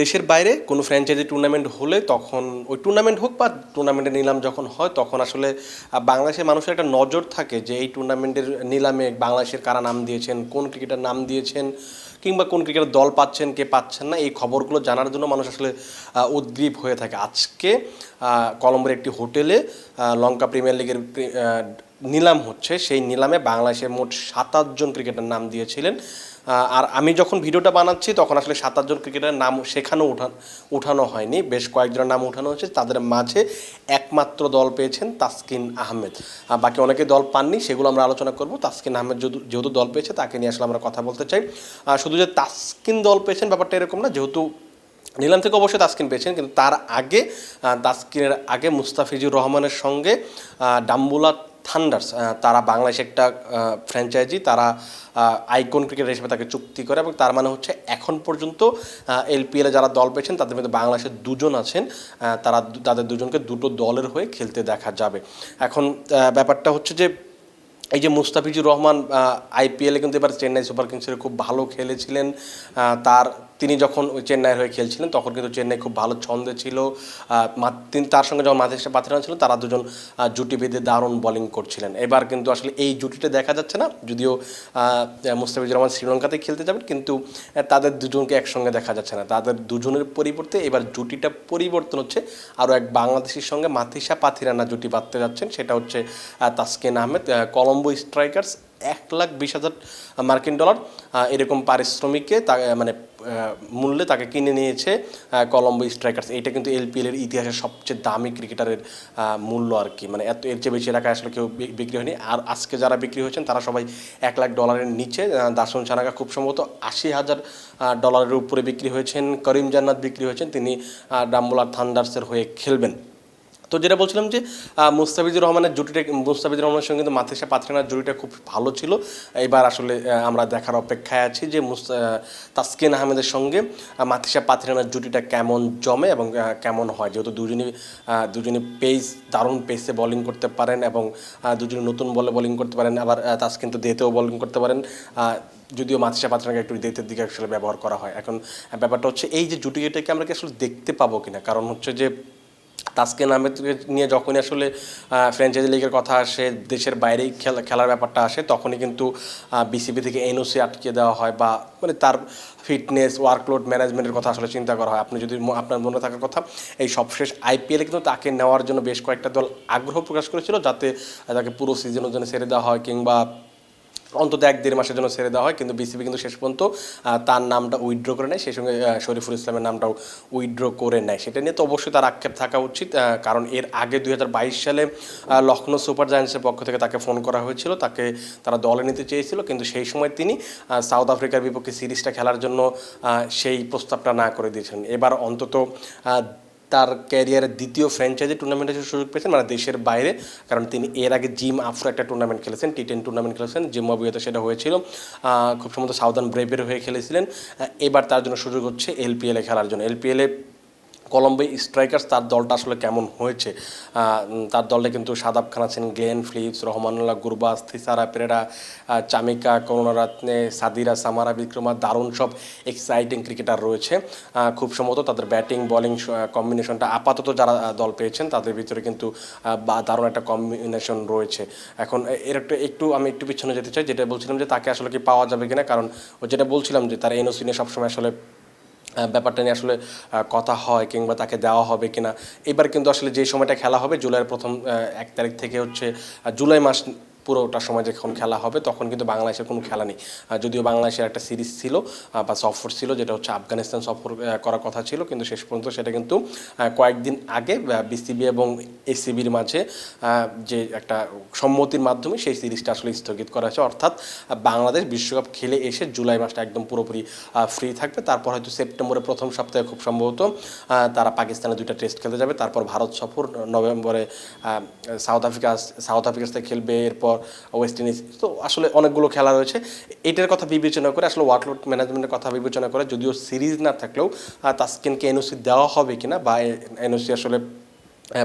দেশের বাইরে কোনো ফ্র্যাঞ্চাইজি টুর্নামেন্ট হলে তখন ওই টুর্নামেন্ট হোক বা টুর্নামেন্টের নিলাম যখন হয়, তখন আসলে বাংলাদেশের মানুষের একটা নজর থাকে যে এই টুর্নামেন্টের নিলামে বাংলাদেশের কারা নাম দিয়েছেন, কোন ক্রিকেটার নাম দিয়েছেন, কিংবা কোন ক্রিকেটার দল পাচ্ছেন, কে পাচ্ছেন না, এই খবরগুলো জানার জন্য মানুষ আসলে উদ্গ্রীব হয়ে থাকে। আজকে কলম্বোর একটি হোটেলে লঙ্কা প্রিমিয়ার লিগের নিলাম হচ্ছে। সেই নিলামে বাংলাদেশের মোট সাতাশ জন ক্রিকেটার নাম দিয়েছিলেন। আর আমি যখন ভিডিওটা বানাচ্ছি তখন আসলে সাত আটজন ক্রিকেটারের নাম সেখানেও উঠান উঠানো হয়নি। বেশ কয়েকজনের নাম উঠানো হয়েছে। তাদের মাঝে একমাত্র দল পেয়েছেন তাসকিন আহমেদ। আহ, বাকি অনেকে দল পাননি সেগুলো আমরা আলোচনা করব। তাসকিন আহমেদ যেহেতু দল পেয়েছে তাকে নিয়ে আসলে আমরা কথা বলতে চাই। শুধু যে তাসকিন দল পেয়েছেন ব্যাপারটা এরকম না। যেহেতু নিলাম থেকে অবশ্যই তাসকিন পেয়েছেন কিন্তু তার আগে তাসকিনের আগে মুস্তাফিজুর রহমানের সঙ্গে ডাম্বুলা থান্ডার্স তারা বাংলাদেশে একটা ফ্র্যাঞ্চাইজি তারা আইকন ক্রিকেটার হিসেবে তাকে চুক্তি করে এবং তার মানে হচ্ছে এখন পর্যন্ত এলপিএলে যারা দল পেয়েছেন, তাদের মধ্যে বাংলাদেশের দুজন আছেন তারা তাদের দুজনকে দুটো দলের হয়ে খেলতে দেখা যাবে। এখন ব্যাপারটা হচ্ছে যে, এই যে মুস্তাফিজুর রহমান আইপিএলে কিন্তু এবার চেন্নাই সুপার কিংসের খুব ভালো খেলেছিলেন তার তিনি যখন চেন্নাইয়ের হয়ে খেলছিলেন, তখন কিন্তু চেন্নাই খুব ভালো ছন্দে ছিল। তিনি তার সঙ্গে যখন মাঝে পাথিরান ছিল, তারা দুজন জুটি বেঁধে দারুণ বোলিং করছিলেন। এবার কিন্তু আসলে এই জুটিটা দেখা যাচ্ছে না, যদিও মুস্তাফিজুর রহমান শ্রীলঙ্কাতে খেলতে যাবেন, কিন্তু তাদের দুজনকে একসঙ্গে দেখা যাচ্ছে না। তাদের দুজনের পরিবর্তে এবার জুটিটা পরিবর্তন হচ্ছে। আরও এক বাংলাদেশের সঙ্গে মাথিসা পাথিরানা জুটি বাঁধতে যাচ্ছেন, সেটা হচ্ছে তাসকিন আহমেদ কলম্বো স্ট্রাইকার্স এক লাখ বিশ হাজার মার্কিন ডলার এরকম পারিশ্রমিকে তা মানে মূল্যে তাকে কিনে নিয়েছে কলম্বো স্ট্রাইকার্স এটা কিন্তু এলপিএল এর ইতিহাসের সবচেয়ে দামি ক্রিকেটারের মূল্য আর কি। মানে এত, এর চেয়ে বেশি এলাকায় আসলে কেউ বিক্রি হয়নি। আর আজকে যারা বিক্রি হয়েছেন, তারা সবাই এক লাখ ডলারের নিচে দাসন চানাকা খুব সম্ভবত আশি হাজার ডলারের উপরে বিক্রি হয়েছেন, করিম জান্নাত বিক্রি হয়েছেন। তিনি ডাম্বুলার থান্ডার্সের হয়ে খেলবেন। তো যেটা বলছিলাম যে মুস্তাফিজুর রহমানের জুটিটা মুস্তাফিজুর রহমানের সঙ্গে কিন্তু মাথেসা পাথরিনার জুটিটা খুব ভালো ছিল। এবার আসলে আমরা দেখার অপেক্ষায় আছি যে তাসকিন আহমেদের সঙ্গে মাথিসা পাথরিনার জুটিটা কেমন জমে এবং কেমন হয়? যেহেতু দুজনই আহ, দুজনই পেস দারুণ পেসে বোলিং করতে পারেন এবং দুজনে নতুন বলে বোলিং করতে পারেন। আবার তাসকিন তো দেতেও বোলিং করতে পারেন। যদিও মাথিসা পাত্রাকে একটু দেতের দিকে আসলে ব্যবহার করা হয়। এখন ব্যাপারটা হচ্ছে এই যে জুটিটাকে আমরা কি আসলে দেখতে পাবো কিনা? কারণ হচ্ছে যে তাসকিন আহমেদকে নিয়ে যখনই আসলে ফ্র্যাঞ্চাইজি লিগের কথা আসে, দেশের বাইরেই খেলা, খেলার ব্যাপারটা আসে, তখনই কিন্তু বিসিবি থেকে এনওসি আটকে দেওয়া হয় বা মানে তার ফিটনেস ওয়ার্কলোড ম্যানেজমেন্টের কথা আসলে চিন্তা করা হয়। আপনি যদি আপনার মনে থাকার কথা, এই সবশেষ আইপিএলে কিন্তু তাকে নেওয়ার জন্য বেশ কয়েকটা দল আগ্রহ প্রকাশ করেছিল, যাতে তাকে পুরো সিজনের জন্য ছেড়ে দেওয়া হয় কিংবা অন্তত এক দেড় মাসের জন্য ছেড়ে দেওয়া হয়, কিন্তু বিসিবি কিন্তু শেষ পর্যন্ত তার নামটা উইথড্র করে নেয়, সেই সঙ্গে শরীফুল ইসলামের নামটাও উইথড্র করে নেয়। সেটা নিয়ে তো অবশ্যই তার আক্ষেপ থাকা উচিত কারণ এর আগে দুই হাজার বাইশ সালে লখনৌ সুপার জায়ান্টসের পক্ষ থেকে তাকে ফোন করা হয়েছিল, তাকে তারা দলে নিতে চেয়েছিল, কিন্তু সেই সময় তিনি সাউথ আফ্রিকার বিপক্ষে সিরিজটা খেলার জন্য সেই প্রস্তাবটা না করে দিয়েছেন এবার অন্তত তার ক্যারিয়ারের দ্বিতীয় ফ্র্যাঞ্চাইজি টুর্নামেন্টে সুযোগ পেয়েছেন মানে দেশের বাইরে। কারণ তিনি এর আগে জিম আফ্রো একটা টুর্নামেন্ট খেলেছেন টি টেন টুর্নামেন্ট খেলেছেন, জিম্বাবুয়েতে সেটা হয়েছিল। খুব সম্ভবত সাউদার্ন ব্রেভের হয়ে খেলেছিলেন। এবার তার জন্য সুযোগ হচ্ছে এলপিএলে খেলার জন্য। এলপিএলে কলম্বো স্ট্রাইকার্স, তার দলটা আসলে কেমন হয়েছে? তার দলে কিন্তু সাদাব খান আছেন, গ্লেন ফিলিপস, রহমানুল্লাহ গুরবাস থিসারা পেরেরা চামিকা করুণারাত্নে সাদিরা, সামারা বিক্রমা, দারুণ সব এক্সাইটিং ক্রিকেটার রয়েছে। খুব সম্ভবত তাদের ব্যাটিং বলিং কম্বিনেশনটা আপাতত যারা দল পেয়েছেন, তাদের ভিতরে কিন্তু দারুণ একটা কম্বিনেশন রয়েছে। এখন এর একটা, একটু আমি একটু পিছনে যেতে চাই, যেটা বলছিলাম যে তাকে আসলে কি পাওয়া যাবে কিনা, কারণ ওই যেটা বলছিলাম যে তার এনওসি নিয়ে সবসময় আসলে ব্যাপারটা নিয়ে আসলে কথা হয় কিংবা তাকে দেওয়া হবে কিনা। এবার কিন্তু আসলে যে সময়টা খেলা হবে, জুলাইয়ের প্রথম এক তারিখ থেকে হচ্ছে জুলাই মাস পুরোটা সময় যখন খেলা হবে, তখন কিন্তু বাংলাদেশের কোনো খেলা নেই। যদিও বাংলাদেশের একটা সিরিজ ছিল বা সফর ছিল, যেটা হচ্ছে আফগানিস্তান সফর করার কথা ছিল, কিন্তু শেষ পর্যন্ত সেটা কিন্তু কয়েকদিন আগে বিসিবি এবং এসিবির মাঝে যে একটা সম্মতির মাধ্যমে সেই সিরিজটা আসলে স্থগিত করা হয়েছে। অর্থাৎ বাংলাদেশ বিশ্বকাপ খেলে এসে জুলাই মাসটা একদম পুরোপুরি ফ্রি থাকবে। তারপর হয়তো সেপ্টেম্বরের প্রথম সপ্তাহে খুব সম্ভবত তারা পাকিস্তানে দুইটা টেস্ট খেলতে যাবে। তারপর ভারত সফর, নভেম্বরে সাউথ আফ্রিকা, সাউথ আফ্রিকার সাথে খেলবে। এরপর ওয়েস্ট ইন্ডিজ তো আসলে অনেকগুলো খেলা রয়েছে। এটার কথা বিবেচনা করে, আসলে ওয়ার্কলোড ম্যানেজমেন্টের কথা বিবেচনা করে, যদিও সিরিজ না থাকলেও তাস্কিনকে এনওসি দেওয়া হবে কিনা বা এনওসি আসলে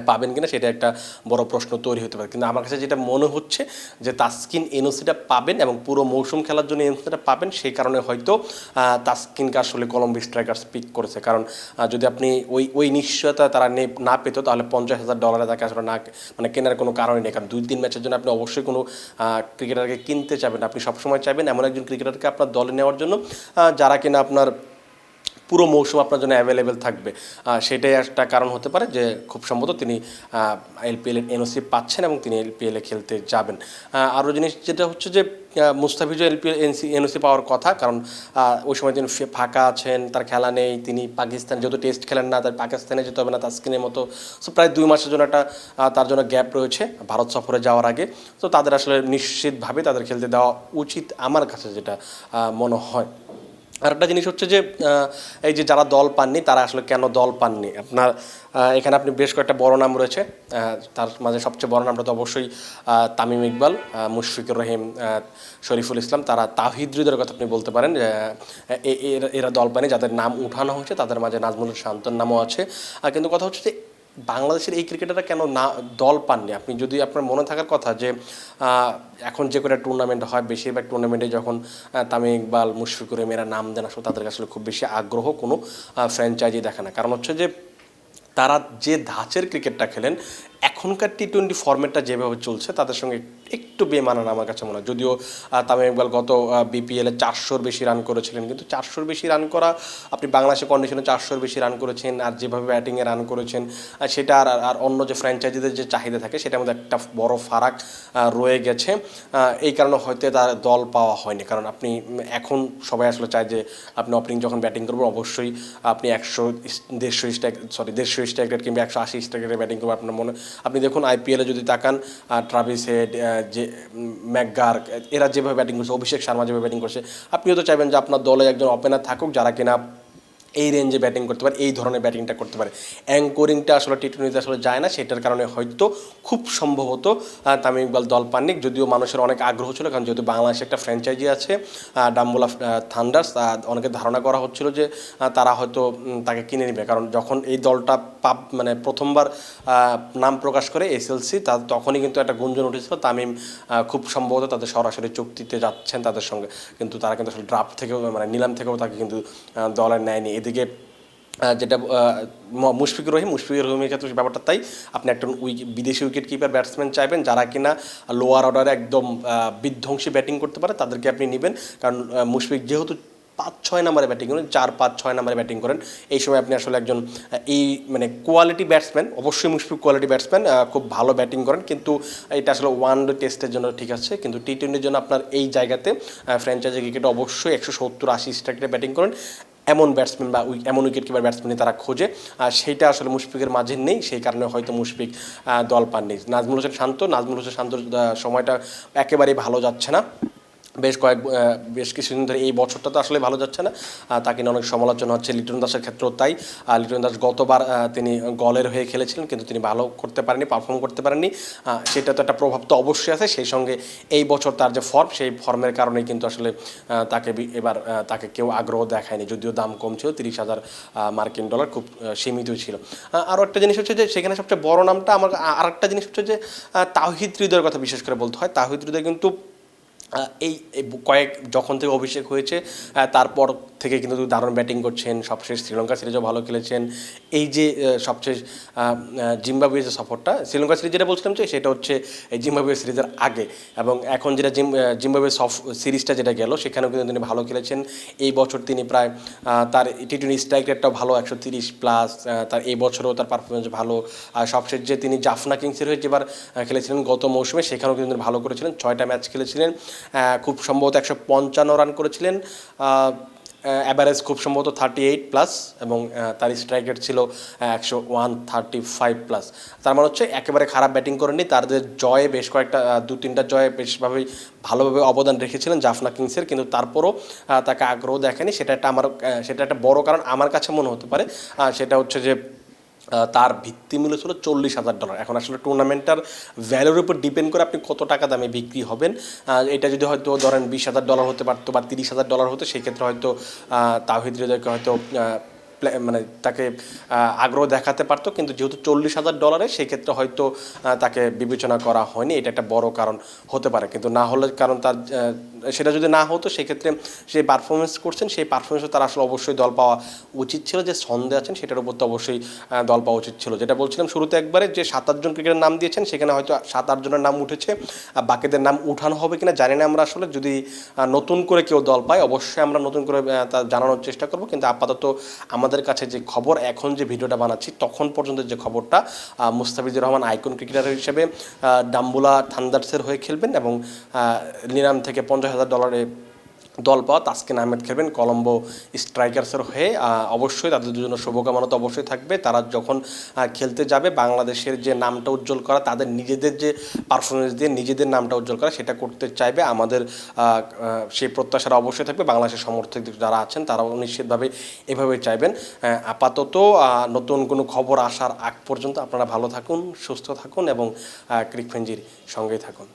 পাবেন কিনা সেটা একটা বড় প্রশ্ন তৈরি হতে পারে। কিন্তু আমার কাছে যেটা মনে হচ্ছে যে তাসকিন এনওসিটা পাবেন এবং পুরো মৌসুম খেলার জন্য এনওসিটা পাবেন, সেই কারণে হয়তো তাসকিনকে আসলে কলম্বি স্ট্রাইকার পিক করেছে। কারণ যদি আপনি ওই ওই নিশ্চয়তা তারা নে- পেত, তাহলে পঞ্চাশ হাজার ডলারে তাকে আসলে না মানে কেনার কোনো কারণই নেই। কারণ দুই, তিন ম্যাচের জন্য আপনি অবশ্যই কোনো ক্রিকেটারকে কিনতে চাবেন আপনি সবসময় চাইবেন এমন একজন ক্রিকেটারকে আপনার দলে নেওয়ার জন্য যারা কিনা আপনার পুরো মৌসুম আপনার জন্য অ্যাভেলেবেল থাকবে। সেটাই একটা কারণ হতে পারে যে খুব সম্ভবত তিনি এলপিএল এর এনওসি পাচ্ছেন এবং তিনি এলপিএল খেলতে যাবেন। আরও জিনিস যেটা হচ্ছে যে মুস্তাফিজও এলপিএল এনসি এনওসি পাওয়ার কথা, কারণ ওই সময় তিনি ফাঁকা আছেন, তার খেলা নেই, তিনি পাকিস্তান যেহেতু টেস্ট খেলেন না তার পাকিস্তানে যেতে হবে না তাস্কিনের মতো। সো প্রায় দুই মাসের জন্য একটা তার জন্য গ্যাপ রয়েছে ভারত সফরে যাওয়ার আগে। তো তাদের আসলে নিশ্চিতভাবে তাদের খেলতে দেওয়া উচিত আমার কাছে যেটা মনে হয়। আরেকটা জিনিস হচ্ছে যে এই যে যারা দল পাননি, তারা আসলে কেন দল পাননি? আপনার এখানে আপনি বেশ কয়েকটা বড় নাম রয়েছে তার মাঝে সবচেয়ে বড় নামটা তো অবশ্যই তামিম ইকবাল মুশফিকুর রহিম শরীফুল ইসলাম, তারা তাহিদ্রিদের কথা আপনি বলতে পারেন এরা- দল পায়নি যাদের নাম উঠানো হয়েছে, তাদের মাঝে নাজমুল শান্তর নামও আছে। কিন্তু কথা হচ্ছে যে বাংলাদেশের এই ক্রিকেটাররা কেন না, দল পাননি? আপনি যদি আপনার মনে থাকার কথা যে এখন যে কটা টুর্নামেন্ট হয়, বেশিরভাগ টুর্নামেন্টে যখন তামিম ইকবাল, মুশফিকুর রহিমেরা নাম দেন, আসলে তাদের কাছে খুব বেশি আগ্রহ কোনো ফ্র্যাঞ্চাইজি দেখে না। কারণ হচ্ছে যে, তারা যে ধাঁচের ক্রিকেটটা খেলেন, এখনকার টি টোয়েন্টি ফর্মেটটা যেভাবে চলছে, তাদের সঙ্গে একটু বেমানান আমার কাছে মনে হয়। যদিও তামিম ইকবাল গত বিপিএলে চারশোর বেশি রান করেছিলেন, কিন্তু চারশোর বেশি রান করা, আপনি বাংলাদেশের কন্ডিশনে চারশোর বেশি রান করেছেন, আর যেভাবে ব্যাটিংয়ে রান করেছেন সেটা আর আর অন্য যে ফ্র্যাঞ্চাইজিদের যে চাহিদা থাকে, সেটার মধ্যে একটা বড় ফারাক রয়ে গেছে। এই কারণে হয়তো তার দল পাওয়া হয়নি, কারণ আপনি এখন সবাই আসলে চায় যে আপনি ওপেনিং যখন ব্যাটিং করবেন, অবশ্যই আপনি একশো দেড়শো স্ট্রাইক সরি দেড়শো স্ট্রাইক রেট কিংবা একশো আশি স্ট্রাইক রেটে ব্যাটিং করবেন আপনার মনে। আপনি দেখুন আইপিএলে যদি তাকান ট্রাভিস হেড যে উম, ম্যাকগার্ক এরা যেভাবে ব্যাটিং করছে অভিষেক শর্মা যেভাবে ব্যাটিং করছে আপনিও তো চাইবেন যে আপনার দলে একজন ওপেনার থাকুক যারা কিনা এই রেঞ্জে ব্যাটিং করতে পারে এই ধরনের ব্যাটিংটা করতে পারে। অ্যাঙ্করিংটা আসলে টি টোয়েন্টিতে আসলে যায় না সেটার কারণে হয়তো খুব সম্ভবত তামিম ইকবাল দল পাননি যদিও মানুষের অনেক আগ্রহ ছিল কারণ যেহেতু বাংলাদেশে একটা ফ্র্যাঞ্চাইজি আছে ডাম্বুলা থান্ডার্স অনেকে ধারণা করা হচ্ছিল যে তারা হয়তো তাকে কিনে নেবে কারণ যখন এই দলটা পাপ মানে প্রথমবার নাম প্রকাশ করে এসএলসি। তা তখনই কিন্তু একটা গুঞ্জন উঠেছিল। তামিম খুব সম্ভবত তাদের সরাসরি চুক্তিতে যাচ্ছেন তাদের সঙ্গে। কিন্তু তারা কিন্তু আসলে ড্রাফট থেকেও মানে নিলাম থেকেও তাকে কিন্তু দলে নেয়নি। এদিকে যেটা মুশফিকুর রহিম, মুশফিকুর রহিমের ক্ষেত্রে ব্যাপারটা তাই, আপনি একটা বিদেশি উইকেট কিপার ব্যাটসম্যান চাইবেন, যারা কিনা লোয়ার অর্ডারে একদম বিধ্বংসী ব্যাটিং করতে পারে, তাদেরকে আপনি নেবেন। কারণ মুশফিক যেহেতু পাঁচ ছয় নাম্বারে ব্যাটিং করেন চার পাঁচ ছয় নাম্বারে ব্যাটিং করেন। এই সময় আপনি আসলে একজন এই মানে কোয়ালিটি ব্যাটসম্যান অবশ্যই মুশফিক কোয়ালিটি ব্যাটসম্যান খুব ভালো ব্যাটিং করেন। কিন্তু এটা আসলে ওয়ান ডে টেস্টের জন্য ঠিক আছে। কিন্তু টি টোয়েন্টির জন্য আপনার এই জায়গাতে ফ্র্যাঞ্চাইজি ক্রিকেটে অবশ্যই একশো সত্তর আশি স্ট্রাইকে ব্যাটিং করেন। এমন ব্যাটসম্যান বা এমন উইকেট কিপার ব্যাটসম্যানই তারা খোঁজে। আর সেইটা আসলে মুশফিকের মাঝে নেই সেই কারণে হয়তো মুশফিক দল পাননি। নাজমুল হোসেন শান্ত নাজমুল হোসেন শান্তর আহ, সময়টা একেবারেই ভালো যাচ্ছে না। বেশ কয়েক বেশ কিছুদিন ধরে এই বছরটা তো আসলে ভালো যাচ্ছে না। তাকে নিয়ে অনেক সমালোচনা হচ্ছে লিটন দাসের ক্ষেত্রেও তাই। লিটন দাস গতবার তিনি গলের হয়ে খেলেছিলেন কিন্তু তিনি ভালো করতে পারেননি পারফর্ম করতে পারেননি। সেটা তো একটা প্রভাব তো অবশ্যই আছে। সেই সঙ্গে এই বছর তার যে ফর্ম সেই ফর্মের কারণেই কিন্তু আসলে তাকে এবার তাকে কেউ আগ্রহ দেখায়নি। যদিও দাম কম ছিল তিরিশ হাজার মার্কিন ডলার খুব সীমিত ছিল। আরও একটা জিনিস হচ্ছে যে সেখানে সবচেয়ে বড় নামটা আমার আর একটা জিনিস হচ্ছে যে আহ, তাওহিদ হৃদয়ের কথা বিশেষ করে বলতে হয়। তাওহিদ হৃদয় কিন্তু এই কয়েক যখন থেকে অভিষেক হয়েছে তারপর থেকে কিন্তু দারুণ ব্যাটিং করছেন, সবশেষ শ্রীলঙ্কা সিরিজও ভালো খেলেছেন। এই যে সবশেষ জিম্বাবুয়ের যে সফরটা, শ্রীলঙ্কা সিরিজ যেটা বলছিলাম যে, সেটা হচ্ছে এই জিম্বাবুয়ে সিরিজের আগে। এবং এখন যেটা জিম জিম্বাবুয়ে সফ, সিরিজটা যেটা গেল, সেখানেও কিন্তু তিনি ভালো খেলেছেন। এই বছর তিনি প্রায় তার টি টোয়েন্টি স্ট্রাইক রেটটাও ভালো, একশো তিরিশ প্লাস তার এই বছরও তার পারফরমেন্স ভালো। আর সবশেষ যে, তিনি জাফনা কিংসের হয়ে যেবার খেলেছিলেন গত মৌসুমে, সেখানেও কিন্তু তিনি ভালো করেছিলেন। ছয়টা ম্যাচ খেলেছিলেন খুব সম্ভবত একশো পঞ্চান্ন রান করেছিলেন। অ্যাভারেজ খুব সম্ভবত থার্টি এইট প্লাস এবং তার স্ট্রাইক রেট ছিল একশো ওয়ান থার্টি ফাইভ প্লাস তার মানে হচ্ছে একেবারে খারাপ ব্যাটিং করেননি। তাদের জয়ে বেশ কয়েকটা দু তিনটা জয়ে বেশভাবেই ভালোভাবে অবদান রেখেছিলেন জাফনা কিংসের। কিন্তু তারপরও তাকে আগ্রহ দেখেনি সেটা একটা আমার সেটা একটা বড় কারণ আমার কাছে মনে হতে পারে। সেটা হচ্ছে যে আহ, ভিত্তি মূল্য ছিল চল্লিশ হাজার ডলার এখন আসলে টুর্নামেন্টটার ভ্যালুর উপর ডিপেন্ড করে আপনি কত টাকা দামে বিক্রি হবেন। এটা যদি হয়তো ধরেন বিশ হাজার ডলার হতে পারতো বা তিরিশ হাজার ডলার হতো সেক্ষেত্রে হয়তো তাহিদ হৃদয়কে হয়তো মানে তাকে আগ্রহ দেখাতে পারতো, কিন্তু যেহেতু চল্লিশ হাজার ডলারে, সেক্ষেত্রে হয়তো তাকে বিবেচনা করা হয়নি। এটা একটা বড় কারণ হতে পারে। কিন্তু না হলে, কারণ তার সেটা যদি না হতো, সেক্ষেত্রে যে পারফরমেন্স করছেন, সেই পারফরমেন্সে তার আসলে অবশ্যই দল পাওয়া উচিত ছিল। যে ছন্দে আছেন, সেটার উপর তো অবশ্যই দল পাওয়া উচিত ছিল। যেটা বলছিলাম শুরুতে একবারে, যে সাত আটজন ক্রিকেটের নাম দিয়েছেন, সেখানে হয়তো সাত আটজনের নাম উঠেছে। আর বাকিদের নাম উঠানো হবে কিনা, জানি না আমরা আসলে। যদি নতুন করে কেউ দল পায়, অবশ্যই আমরা নতুন করে তা জানানোর চেষ্টা করব। কিন্তু আপাতত আমাদের কাছে যে খবর, এখন যে ভিডিওটা বানাচ্ছি, তখন পর্যন্ত যে খবরটা মুস্তাফিজুর রহমান আইকন ক্রিকেটার হিসেবে ডাম্বুলা থান্ডার্সের হয়ে খেলবেন এবং নিলাম থেকে পঞ্চাশ হাজার ডলারে দল পাওয়া তাসকিন আহমেদ খেলবেন কলম্বো স্ট্রাইকার্সের হয়ে। অবশ্যই তাদের দুজনের শুভকামনা তো অবশ্যই থাকবে। তারা যখন খেলতে যাবে বাংলাদেশের যে নামটা উজ্জ্বল করা, তাদের নিজেদের যে পারফরমেন্স দিয়ে নিজেদের নামটা উজ্জ্বল করা, সেটা করতে চাইবে। আমাদের সেই প্রত্যাশাটা অবশ্যই থাকবে। বাংলাদেশের সমর্থক যারা আছেন, তারাও নিশ্চিতভাবে এভাবে চাইবেন। আপাতত নতুন কোনো খবর আসার আগ পর্যন্ত আপনারা ভালো থাকুন, সুস্থ থাকুন এবং ক্রিকফেঞ্জির সঙ্গেই থাকুন।